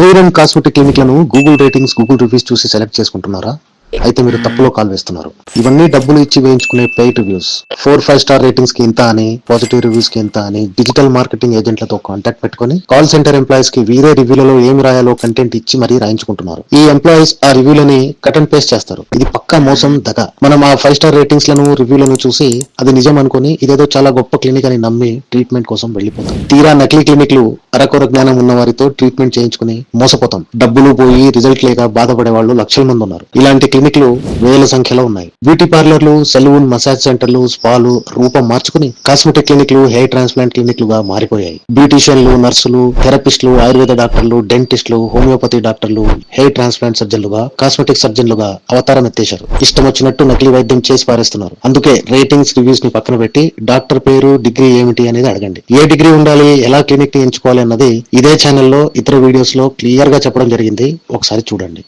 Hair and cosmetic క్లినిక్లను Google ratings Google reviews చూసి select చేసుకుంటున్నారా? అయితే మీరు తప్పులో కాల్ వేస్తున్నారు. ఇవన్నీ డబ్బులు ఇచ్చి వేయించుకునే paid reviews four five star రేటింగ్స్కి ఇంత అని పాజిటివ్ రివ్యూస్కి ఇంత అని డిజిటల్ మార్కెటింగ్ ఏజెంట్లతో కాంటాక్ట్ పెట్టుకొని కాల్ సెంటర్ ఎంప్లాయీస్కి వీరే రివ్యూలలో ఏమి రాయాలో కంటెంట్ ఇచ్చి మరీ రాయించుకుంటున్నారు. ఈ ఎంప్లాయీస్ ఆ రివ్యూలని కట్ అండ్ పేస్ట్ చేస్తారు. ఇది పక్కా మోసం దగ. మనం ఆ ఫైవ్ స్టార్ రేటింగ్స్లను రివ్యూలను చూసి అది నిజం అనుకుని ఇదేదో చాలా గొప్ప క్లినిక్ అని నమ్మి ట్రీట్మెంట్ కోసం వెళ్ళిపోతాం. తీరా నకిలీ క్లినిక్లు అరకొర జ్ఞానం ఉన్న వారితో ట్రీట్మెంట్ చేయించుకుని మోసపోతాం. డబ్బులు పోయి రిజల్ట్ లేక బాధపడే వాళ్ళు లక్షల మంది ఉన్నారు. ఇలాంటి క్లినిక్లు వేల సంఖ్యలో ఉన్నాయి. బ్యూటీ పార్లర్లు సెలూన్ మసాజ్ సెంటర్లు స్పాలు రూపం మార్చుకుని కాస్మెటిక్ క్లినిక్లు హెయిర్ ట్రాన్స్ప్లాంట్ క్లినిక్లుగా మారిపోయాయి. బ్యూటీషియన్లు నర్సులు థెరపిస్టులు ఆయుర్వేద డాక్టర్లు డెంటిస్టులు హోమియోపతి డాక్టర్లు హెయిర్ ట్రాన్స్ప్లాంట్ సర్జన్లుగా కాస్మెటిక్ సర్జన్లుగా అవతారం ఎత్తేశారు ఇష్టం వచ్చినట్టు నకిలీ వైద్యం చేసి పారేస్తున్నారు. అందుకే రేటింగ్స్ రివ్యూస్ని పక్కన పెట్టి డాక్టర్ పేరు డిగ్రీ ఏమిటి అనేది అడగండి. ఏ డిగ్రీ ఉండాలి ఎలా క్లినిక్ని ఎంచుకోవాలి అన్నది ఇదే ఛానల్లో ఇతర వీడియోస్లో క్లియర్గా చెప్పడం జరిగింది. ఒకసారి చూడండి.